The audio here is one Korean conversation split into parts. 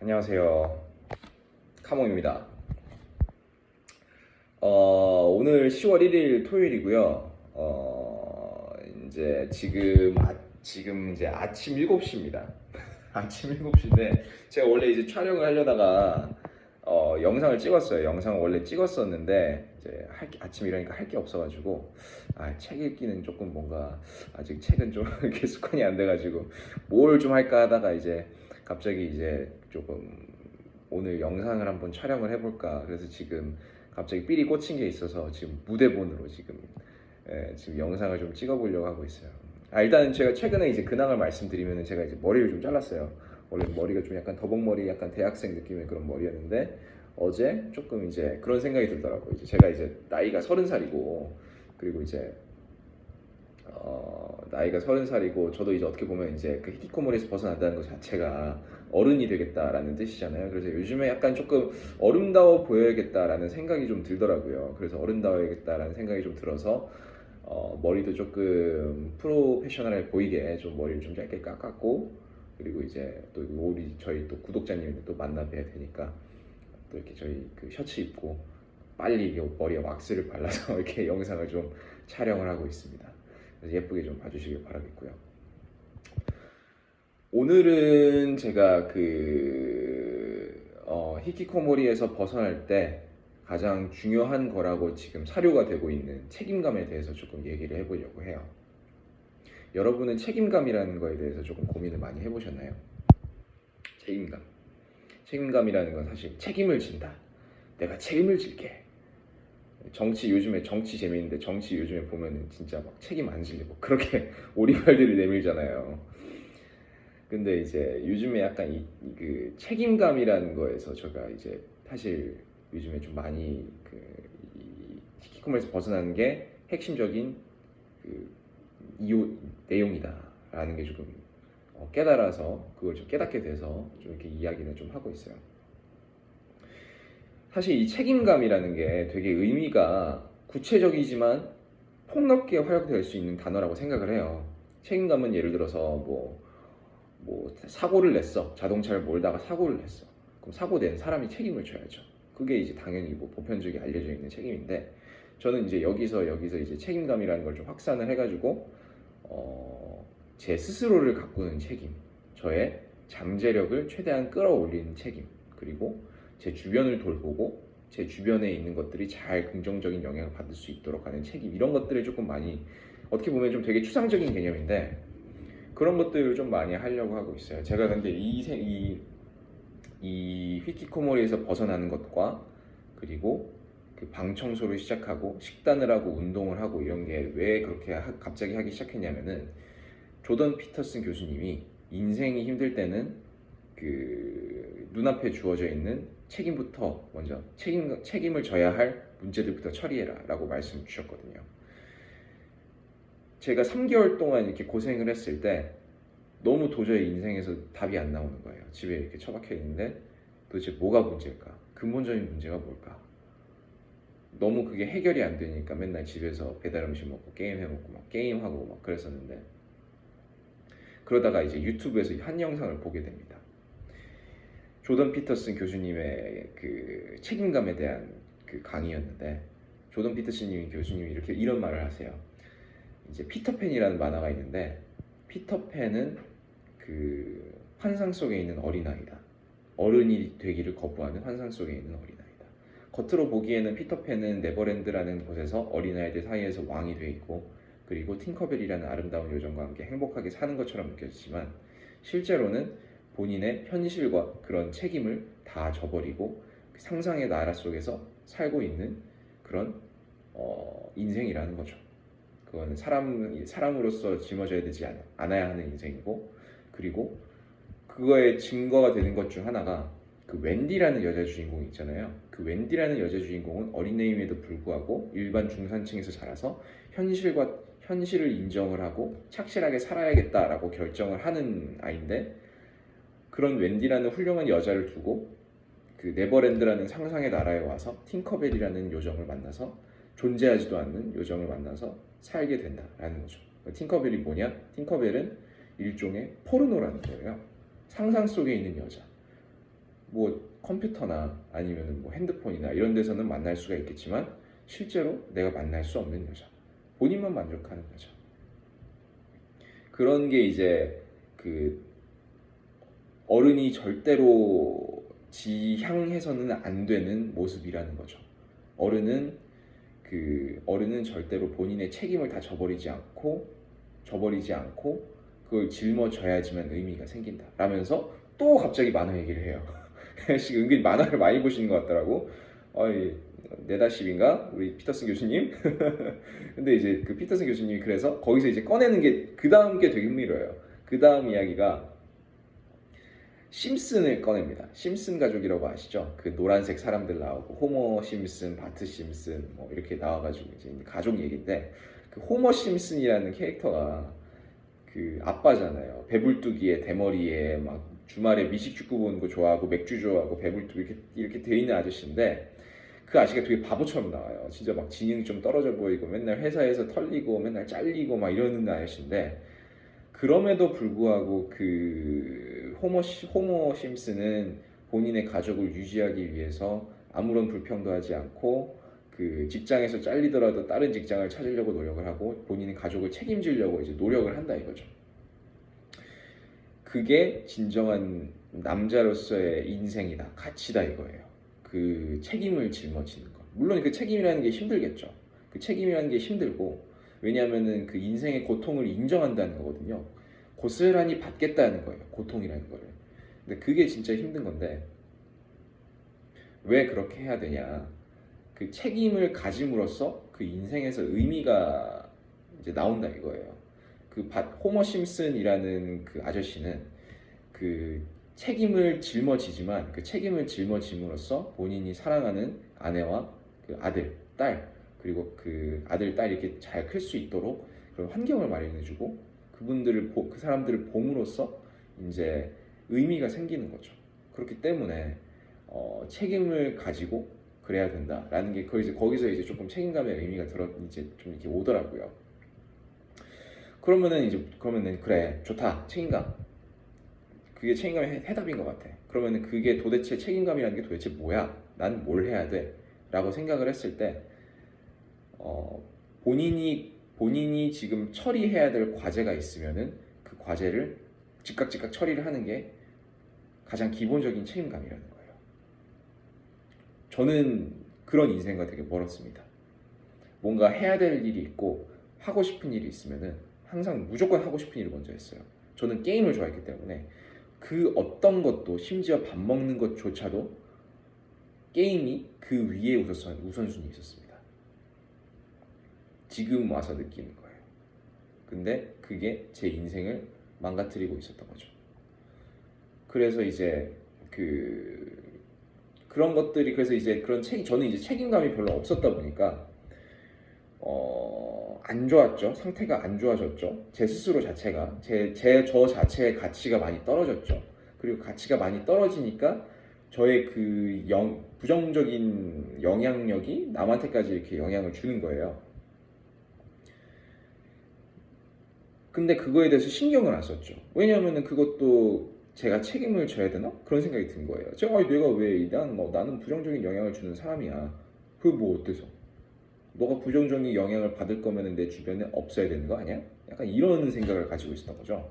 안녕하세요. 카몽입니다. 어, 오늘 10월 1일 토요일이고요. 어, 이제 지금 아, 지금 이제 아침 7시입니다. 아침 7시인데 제가 원래 이제 촬영을 하려다가 어, 영상을 찍었어요. 영상을 원래 찍었었는데 이제 할 게, 아침 이러니까 할 게 없어가지고 아, 책 읽기는 조금 뭔가 아직 책은 좀 이렇게 습관이 안 돼가지고 뭘 좀 할까 하다가 이제 갑자기 이제 조금 오늘 영상을 한번 촬영을 해볼까 그래서 지금 갑자기 삘이 꽂힌 게 있어서 지금 무대본으로 지금 예, 지금 영상을 좀 찍어보려고 하고 있어요. 아 일단은 제가 최근에 이제 근황을 말씀드리면은 제가 이제 머리를 좀 잘랐어요. 원래 머리가 좀 약간 더벅머리, 약간 대학생 느낌의 그런 머리였는데 어제 조금 이제 그런 생각이 들더라고요. 이제 제가 이제 나이가 서른 살이고 그리고 이제 어, 나이가 서른 살이고 저도 이제 어떻게 보면 이제 그 히키코모리에서 벗어난다는 것 자체가 어른이 되겠다라는 뜻이잖아요. 그래서 요즘에 약간 조금 어른다워 보여야겠다라는 생각이 좀 들더라고요. 그래서 어른다워야겠다라는 생각이 좀 들어서 어, 머리도 조금 프로페셔널해 보이게 좀 머리를 좀 짧게 깎았고 그리고 이제 또 우리 저희 또 구독자님들 또 만나 뵈야 되니까 또 이렇게 저희 그 셔츠 입고 빨리 이게 머리에 왁스를 발라서 이렇게 영상을 좀 촬영을 하고 있습니다. 그래서 예쁘게 좀 봐주시길 바라겠고요. 오늘은 제가 그 어, 히키코모리에서 벗어날 때 가장 중요한 거라고 지금 사료가 되고 있는 책임감에 대해서 조금 얘기를 해보려고 해요. 여러분은 책임감이라는 거에 대해서 조금 고민을 많이 해보셨나요? 책임감. 책임감이라는 건 사실 책임을 진다. 내가 책임을 질게. 정치 요즘에 정치 재미있는데 정치 요즘에 보면은 진짜 막 책임 안 지려고 그렇게 오리발들을 내밀잖아요. 근데 이제 요즘에 약간 이 그 책임감이라는 거에서 제가 이제 사실 요즘에 좀 많이 그이 히키코모에서 벗어나는 게 핵심적인 그 이유 내용이다라는 게 조금 어, 깨달아서 그걸 좀 깨닫게 돼서 좀 이렇게 이야기를 좀 하고 있어요. 사실 이 책임감이라는 게 되게 의미가 구체적이지만 폭넓게 활용될 수 있는 단어라고 생각을 해요. 책임감은 예를 들어서 뭐, 뭐 사고를 냈어. 자동차를 몰다가 사고를 냈어. 그럼 사고 낸 사람이 책임을 져야죠. 그게 이제 당연히 뭐 보편적이 알려져 있는 책임인데 저는 이제 여기서 여기서 이제 책임감이라는 걸 좀 확산을 해가지고 어, 제 스스로를 가꾸는 책임, 저의 잠재력을 최대한 끌어올리는 책임, 그리고 제 주변을 돌보고 제 주변에 있는 것들이 잘 긍정적인 영향을 받을 수 있도록 하는 책임 이런 것들을 조금 많이 어떻게 보면 좀 되게 추상적인 개념인데 그런 것들을 좀 많이 하려고 하고 있어요. 제가 근데 이, 세- 이, 이 휘키코모리에서 벗어나는 것과 그리고 그 방 청소를 시작하고 식단을 하고 운동을 하고 이런 게 왜 그렇게 하- 갑자기 하기 시작했냐면은 조던 피터슨 교수님이 인생이 힘들 때는 그 눈앞에 주어져 있는 책임부터 먼저 책임 책임을 져야 할 문제들부터 처리해라 라고 말씀 주셨거든요. 제가 3개월 동안 이렇게 고생을 했을 때 너무 도저히 인생에서 답이 안 나오는 거예요. 집에 이렇게 처박혀 있는데 도대체 뭐가 문제일까? 근본적인 문제가 뭘까? 너무 그게 해결이 안 되니까 맨날 집에서 배달 음식 먹고 게임 해 먹고 막 게임하고 막 그랬었는데 그러다가 이제 유튜브에서 한 영상을 보게 됩니다. 조던 피터슨 교수님의 그 책임감에 대한 그 강의였는데 조던 피터슨님이 교수님이 이렇게 이런 말을 하세요. 이제 피터팬이라는 만화가 있는데 피터팬은 그 환상 속에 있는 어린아이다. 어른이 되기를 거부하는 환상 속에 있는 어린아이다. 겉으로 보기에는 피터팬은 네버랜드라는 곳에서 어린아이들 사이에서 왕이 돼 있고 그리고 팅커벨이라는 아름다운 요정과 함께 행복하게 사는 것처럼 느껴지지만 실제로는 본인의 현실과 그런 책임을 다 저버리고 그 상상의 나라 속에서 살고 있는 그런 어, 인생이라는 거죠. 그거는 사람 사람으로서 짊어져야 되지 않- 않아야 하는 인생이고 그리고 그거의 증거가 되는 것 중 하나가 그 웬디라는 여자 주인공이 있잖아요. 그 웬디라는 여자 주인공은 어린애임에도 불구하고 일반 중산층에서 자라서 현실과 현실을 인정을 하고 착실하게 살아야겠다라고 결정을 하는 아이인데 그런 웬디라는 훌륭한 여자를 두고 그 네버랜드라는 상상의 나라에 와서 팅커벨이라는 요정을 만나서 존재하지도 않는 요정을 만나서 살게 된다라는 거죠. 팅커벨이 뭐냐? 팅커벨은 일종의 포르노라는 거예요. 상상 속에 있는 여자. 뭐 컴퓨터나 아니면 뭐 핸드폰이나 이런 데서는 만날 수가 있겠지만 실제로 내가 만날 수 없는 여자 본인만 만족하는 여자 그런 게 이제 그 어른이 절대로 지향해서는 안 되는 모습이라는 거죠. 어른은 그 어른은 절대로 본인의 책임을 다 져버리지 않고 져버리지 않고 그걸 짊어져야지만 의미가 생긴다. 라면서 또 갑자기 만화 얘기를 해요. 지금 은근히 만화를 많이 보시는 것 같더라고. 어이 네다십인가 우리 피터슨 교수님. 근데 이제 그 피터슨 교수님이 그래서 거기서 이제 꺼내는 게 그 다음 게 되게 흥미로워요. 그 다음 이야기가 심슨을 꺼냅니다. 심슨 가족이라고 아시죠? 그 노란색 사람들 나오고 호머 심슨, 바트 심슨 뭐 이렇게 나와가지고 이제 가족 얘기인데 그 호머 심슨이라는 캐릭터가 그 아빠잖아요. 배불뚝이에 대머리에 막 주말에 미식축구 보는 거 좋아하고 맥주 좋아하고 배불뚝 이렇게 이렇게 돼 있는 아저씨인데 그 아저씨가 되게 바보처럼 나와요. 진짜 막 지능이 좀 떨어져 보이고 맨날 회사에서 털리고 맨날 잘리고 막 이러는 아저씨인데 그럼에도 불구하고 그 호모 시- 호모 심슨은 본인의 가족을 유지하기 위해서 아무런 불평도 하지 않고 그 직장에서 잘리더라도 다른 직장을 찾으려고 노력을 하고 본인의 가족을 책임지려고 이제 노력을 한다 이거죠. 그게 진정한 남자로서의 인생이다, 가치다 이거예요. 그 책임을 짊어지는 것. 물론 그 책임이라는 게 힘들겠죠. 그 책임이라는 게 힘들고 왜냐하면은 그 인생의 고통을 인정한다는 거거든요. 고스란히 받겠다는 거예요. 고통이라는 거를. 근데 그게 진짜 힘든 건데 왜 그렇게 해야 되냐? 그 책임을 가짐으로써 그 인생에서 의미가 이제 나온다 이거예요. 그 바- 호머 심슨이라는 그 아저씨는 그 책임을 짊어지지만 그 책임을 짊어짐으로써 본인이 사랑하는 아내와 그 아들, 딸 그리고 그 아들, 딸 이렇게 잘 클 수 있도록 그런 환경을 마련해주고 그분들을 보- 그 사람들을 봄으로써 이제 의미가 생기는 거죠. 그렇기 때문에 어, 책임을 가지고 그래야 된다라는 게 거기서 거기서 이제 조금 책임감의 의미가 들어 이제 좀 이렇게 오더라고요. 그러면은 이제 그러면은 그래 좋다 책임감 그게 책임감의 해- 해답인 것 같아. 그러면은 그게 도대체 책임감이라는 게 도대체 뭐야? 난 뭘 해야 돼? 라고 생각을 했을 때 어, 본인이 본인이 지금 처리해야 될 과제가 있으면은 그 과제를 즉각 즉각 처리를 하는 게 가장 기본적인 책임감이라는 거예요. 저는 그런 인생과 되게 멀었습니다. 뭔가 해야 될 일이 있고 하고 싶은 일이 있으면은 항상 무조건 하고 싶은 일을 먼저 했어요. 저는 게임을 좋아했기 때문에 그 어떤 것도 심지어 밥 먹는 것조차도 게임이 그 위에 우선 우선순위 있었습니다. 지금 와서 느끼는 거예요. 근데 그게 제 인생을 망가뜨리고 있었던 거죠. 그래서 이제 그 그런 것들이 그래서 이제 그런 책 저는 이제 책임감이 별로 없었다 보니까 어, 안 좋았죠. 상태가 안 좋아졌죠. 제 스스로 자체가 제 제 저 자체의 가치가 많이 떨어졌죠. 그리고 가치가 많이 떨어지니까 저의 그 영, 부정적인 영향력이 남한테까지 이렇게 영향을 주는 거예요. 근데 그거에 대해서 신경을 안 썼죠. 왜냐하면은 그것도 제가 책임을 져야 되나? 그런 생각이 든 거예요. 제가 아니, 내가 왜, 난 뭐, 나는 부정적인 영향을 주는 사람이야. 그게 뭐 어때서? 너가 부정적인 영향을 받을 거면 내 주변에 없어야 되는 거 아니야? 약간 이런 생각을 가지고 있었던 거죠.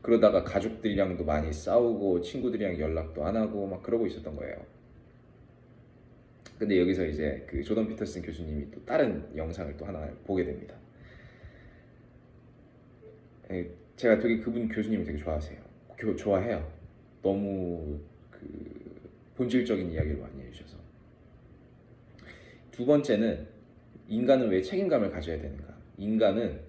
그러다가 가족들이랑도 많이 싸우고 친구들이랑 연락도 안 하고 막 그러고 있었던 거예요. 근데 여기서 이제 그 조던 피터슨 교수님이 또 다른 영상을 또 하나 보게 됩니다. 에, 제가 되게 그분 교수님을 되게 좋아하세요. 교, 좋아해요. 너무 그 본질적인 이야기를 많이 해주셔서. 두 번째는 인간은 왜 책임감을 가져야 되는가? 인간은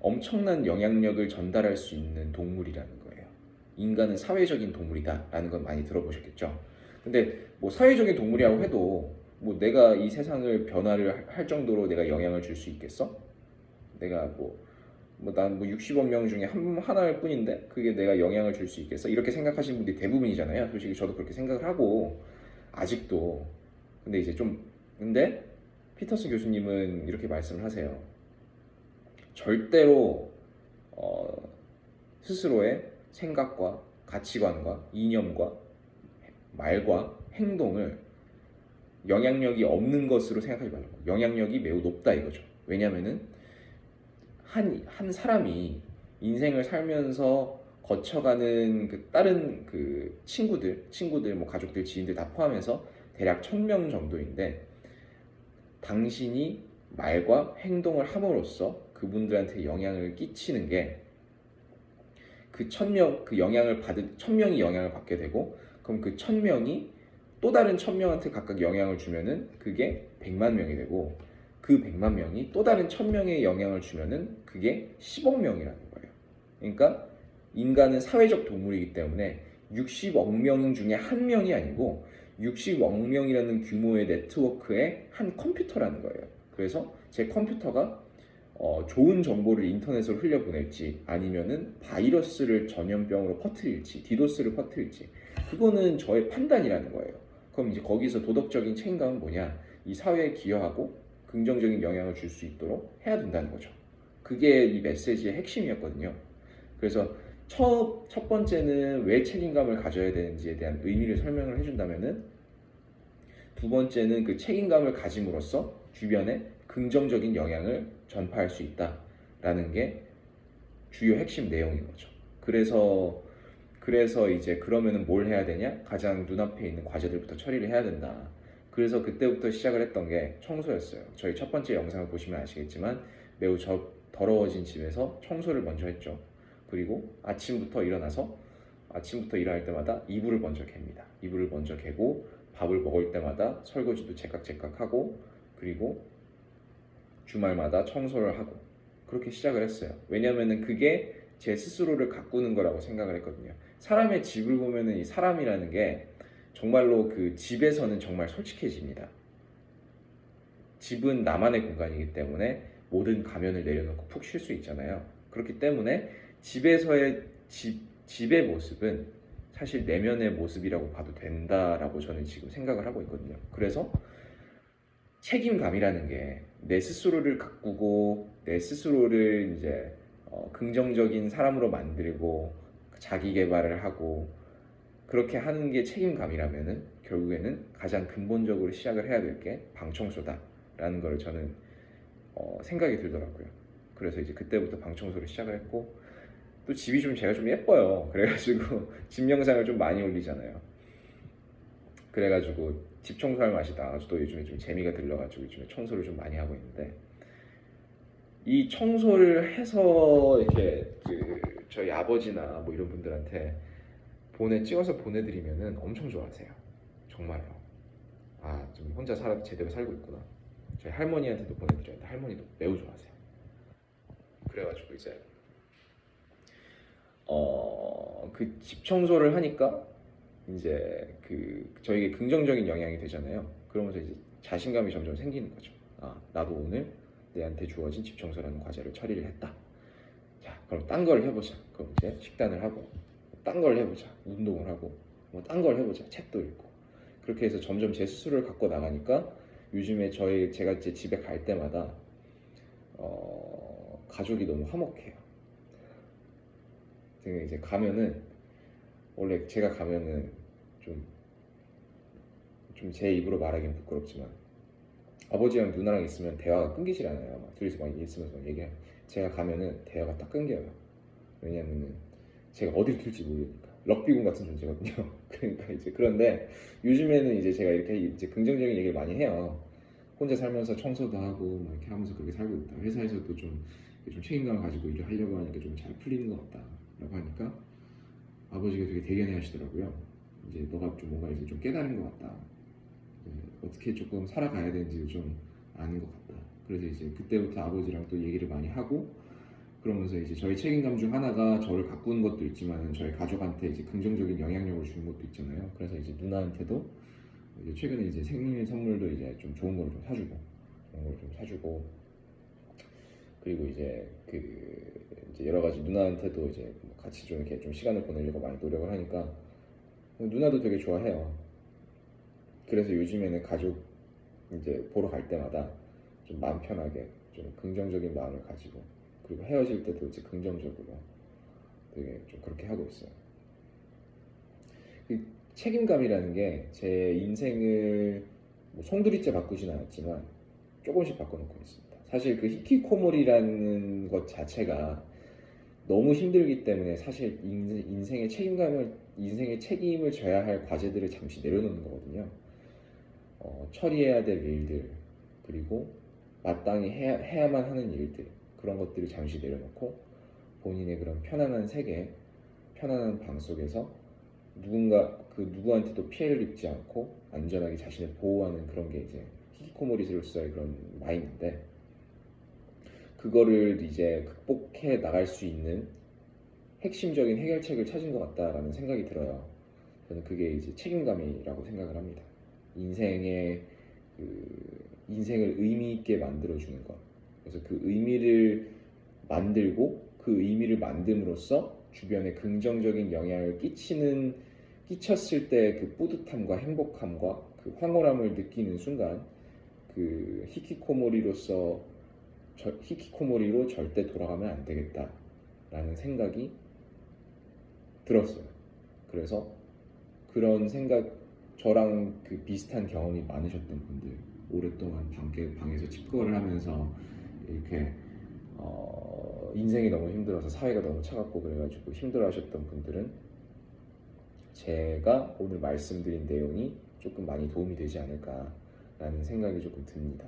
엄청난 영향력을 전달할 수 있는 동물이라는 거예요. 인간은 사회적인 동물이다라는 건 많이 들어보셨겠죠. 근데 뭐 사회적인 동물이라고 해도 뭐 내가 이 세상을 변화를 할- 할 정도로 내가 영향을 줄 수 있겠어? 내가 뭐 뭐난뭐 60억 명 중에 한 하나일 뿐인데 그게 내가 영향을 줄 수 있겠어? 이렇게 생각하시는 분들이 대부분이잖아요. 솔직히 저도 그렇게 생각을 하고 아직도 근데 이제 좀 근데 피터스 교수님은 이렇게 말씀을 하세요. 절대로 어, 스스로의 생각과 가치관과 이념과 말과 행동을 영향력이 없는 것으로 생각하지 말라고. 영향력이 매우 높다 이거죠. 왜냐면은 한, 한 사람이 인생을 살면서 거쳐가는 그 다른 그 친구들, 친구들, 뭐 가족들, 지인들 다 포함해서 대략 천 명 정도인데 당신이 말과 행동을 함으로써 그분들한테 영향을 끼치는 게 그 천 명, 그 영향을 받은 천 명이 영향을 받게 되고 그럼 그 천 명이 또 다른 천 명한테 각각 영향을 주면은 그게 백만 명이 되고 그 백만 명이 또 다른 천 명의 영향을 주면은 그게 10억 명이라는 거예요. 그러니까 인간은 사회적 동물이기 때문에 60억 명 중에 한 명이 아니고 60억 명이라는 규모의 네트워크의 한 컴퓨터라는 거예요. 그래서 제 컴퓨터가 어, 좋은 정보를 인터넷으로 흘려보낼지 아니면은 바이러스를 전염병으로 퍼뜨릴지 디도스를 퍼뜨릴지 그거는 저의 판단이라는 거예요. 그럼 이제 거기서 도덕적인 책임감은 뭐냐? 이 사회에 기여하고 긍정적인 영향을 줄 수 있도록 해야 된다는 거죠. 그게 이 메시지의 핵심이었거든요. 그래서 첫, 첫 번째는 왜 책임감을 가져야 되는지에 대한 의미를 설명을 해준다면은 두 번째는 그 책임감을 가짐으로써 주변에 긍정적인 영향을 전파할 수 있다라는 게 주요 핵심 내용인 거죠. 그래서 그래서 이제 그러면은 뭘 해야 되냐? 가장 눈앞에 있는 과제들부터 처리를 해야 된다. 그래서 그때부터 시작을 했던 게 청소였어요. 저희 첫 번째 영상을 보시면 아시겠지만 매우 저, 더러워진 집에서 청소를 먼저 했죠. 그리고 아침부터 일어나서 아침부터 일어날 때마다 이불을 먼저 갭니다. 이불을 먼저 개고 밥을 먹을 때마다 설거지도 제깍제깍 하고 그리고 주말마다 청소를 하고 그렇게 시작을 했어요. 왜냐면은 그게 제 스스로를 가꾸는 거라고 생각을 했거든요. 사람의 집을 보면은 이 사람이라는 게 정말로 그 집에서는 정말 솔직해집니다. 집은 나만의 공간이기 때문에 모든 가면을 내려놓고 푹 쉴 수 있잖아요. 그렇기 때문에 집에서의 집, 집의 모습은 사실 내면의 모습이라고 봐도 된다라고 저는 지금 생각을 하고 있거든요. 그래서 책임감이라는 게 내 스스로를 가꾸고 내 스스로를 이제 어, 긍정적인 사람으로 만들고 자기 개발을 하고 그렇게 하는 게 책임감이라면은 결국에는 가장 근본적으로 시작을 해야 될 게 방청소다라는 걸 저는 어, 생각이 들더라고요. 그래서 이제 그때부터 방청소를 시작을 했고 또 집이 좀 제가 좀 예뻐요. 그래가지고 집 영상을 좀 많이 올리잖아요. 그래가지고 집 청소할 맛이 나가지고 또 요즘에 좀 재미가 들려가지고 요즘에 청소를 좀 많이 하고 있는데 이 청소를 해서 이렇게 그 저희 아버지나 뭐 이런 분들한테 보내 찍어서 보내드리면은 엄청 좋아하세요. 정말로. 아, 좀 혼자 살아 제대로 살고 있구나. 저희 할머니한테도 보내드렸는데 할머니도 매우 좋아하세요. 그래가지고 이제 어 그 집 청소를 하니까 이제 그 저에게 긍정적인 영향이 되잖아요. 그러면서 이제 자신감이 점점 생기는 거죠. 아, 나도 오늘 내한테 주어진 집 청소라는 과제를 처리를 했다. 자, 그럼 딴 걸 해보자. 그럼 이제 식단을 하고, 딴 걸 해보자. 운동을 하고, 뭐 딴 걸 해보자. 책도 읽고. 그렇게 해서 점점 제 스스로를 갖고 나가니까 요즘에 저희 제가 이제 집에 갈 때마다 어, 가족이 너무 화목해요. 제가 이제 가면은 원래 제가 가면은 좀 좀 제 입으로 말하기는 부끄럽지만 아버지랑 누나랑 있으면 대화가 끊기질 않아요. 막 둘이서 막 있으면서 얘기해. 제가 가면은 대화가 딱 끊겨요. 왜냐면은 제가 어디를 튈지 모르니까 럭비공 같은 존재거든요. 그러니까 이제 그런데 요즘에는 이제 제가 이렇게 이제 긍정적인 얘기를 많이 해요. 혼자 살면서 청소도 하고 뭐 이렇게 하면서 그렇게 살고 있다. 회사에서도 좀, 좀 책임감을 가지고 일을 하려고 하니까 좀 잘 풀리는 것 같다라고 하니까 아버지가 되게 대견해 하시더라고요. 이제 너가 좀 뭔가 이제 좀 깨달은 것 같다. 네, 어떻게 조금 살아가야 되는지 좀 아는 것 같다. 그래서 이제 그때부터 아버지랑 또 얘기를 많이 하고 그러면서 이제 저희 책임감 중 하나가 저를 가꾸는 것도 있지만 저희 가족한테 이제 긍정적인 영향력을 주는 것도 있잖아요. 그래서 이제 누나한테도 이제 최근에 이제 생일 선물도 이제 좀 좋은 걸 좀 사주고 그런 걸좀 사주고 그리고 이제 그 이제 여러 가지 누나한테도 이제 뭐 같이 좀 이렇게 좀 시간을 보내려고 많이 노력을 하니까 누나도 되게 좋아해요. 그래서 요즘에는 가족 이제 보러 갈 때마다 좀 마음 편하게 좀 긍정적인 마음을 가지고 그리고 헤어질 때도 이제 긍정적으로 되게 좀 그렇게 하고 있어요. 이 책임감이라는 게 제 인생을 뭐 송두리째 바꾸진 않았지만 조금씩 바꿔놓고 있습니다. 사실 그 히키코모리라는 것 자체가 너무 힘들기 때문에 사실 인- 인생의 책임감을 인생의 책임을 져야 할 과제들을 잠시 내려놓는 거거든요. 어, 처리해야 될 일들 그리고 마땅히 해야, 해야만 하는 일들 그런 것들을 잠시 내려놓고 본인의 그런 편안한 세계, 편안한 방 속에서 누군가 그 누구한테도 피해를 입지 않고 안전하게 자신을 보호하는 그런 게 이제 히키코모리로서의 그런 마인드인데 그거를 이제 극복해 나갈 수 있는 핵심적인 해결책을 찾은 것 같다라는 생각이 들어요. 저는 그게 이제 책임감이라고 생각을 합니다. 인생의 그 인생을 의미 있게 만들어 주는 것. 그래서 그 의미를 만들고 그 의미를 만듦으로써 주변에 긍정적인 영향을 끼치는 끼쳤을 때 그 뿌듯함과 행복함과 그 황홀함을 느끼는 순간 그 히키코모리로서 저- 히키코모리로 절대 돌아가면 안 되겠다라는 생각이 들었어요. 그래서 그런 생각 저랑 그 비슷한 경험이 많으셨던 분들 오랫동안 방에, 방에서 집거를 하면서 이렇게 어, 인생이 너무 힘들어서 사회가 너무 차갑고 그래가지고 힘들어하셨던 분들은 제가 오늘 말씀드린 내용이 조금 많이 도움이 되지 않을까라는 생각이 조금 듭니다.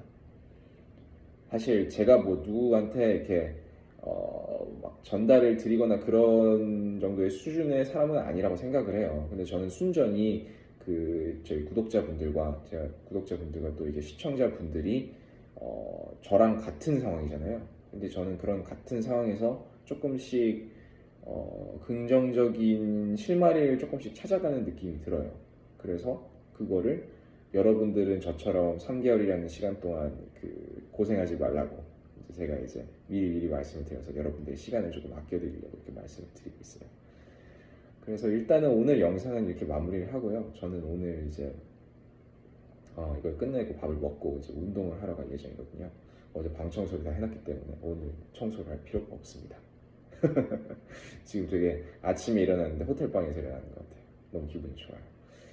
사실 제가 뭐 누구한테 이렇게 어, 막 전달을 드리거나 그런 정도의 수준의 사람은 아니라고 생각을 해요. 근데 저는 순전히 그 저희 구독자분들과 제가 구독자분들과 또 이제 시청자분들이 어, 저랑 같은 상황이잖아요. 근데 저는 그런 같은 상황에서 조금씩 어, 긍정적인 실마리를 조금씩 찾아가는 느낌이 들어요. 그래서 그거를 여러분들은 저처럼 3개월이라는 시간 동안 그 고생하지 말라고 제가 이제 미리 미리 말씀을 드려서 여러분들의 시간을 조금 아껴드리려고 이렇게 말씀을 드리고 있어요. 그래서 일단은 오늘 영상은 이렇게 마무리를 하고요. 저는 오늘 이제 어, 이걸 끝내고 밥을 먹고 이제 운동을 하러 갈 예정이거든요. 어제 방 청소를 다 해놨기 때문에 오늘 청소를 할 필요가 없습니다. 지금 되게 아침에 일어났는데 호텔 방에서 일어나는 것 같아요. 너무 기분이 좋아요.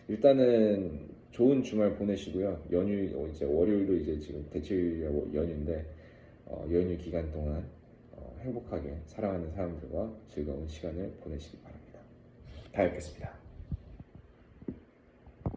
일단은 좋은 주말 보내시고요. 연휴 어, 이제 월요일도 이제 지금 대칠 연휴인데 어, 연휴 기간 동안 어, 행복하게 사랑하는 사람들과 즐거운 시간을 보내시기 바랍니다. 다 뵙겠습니다.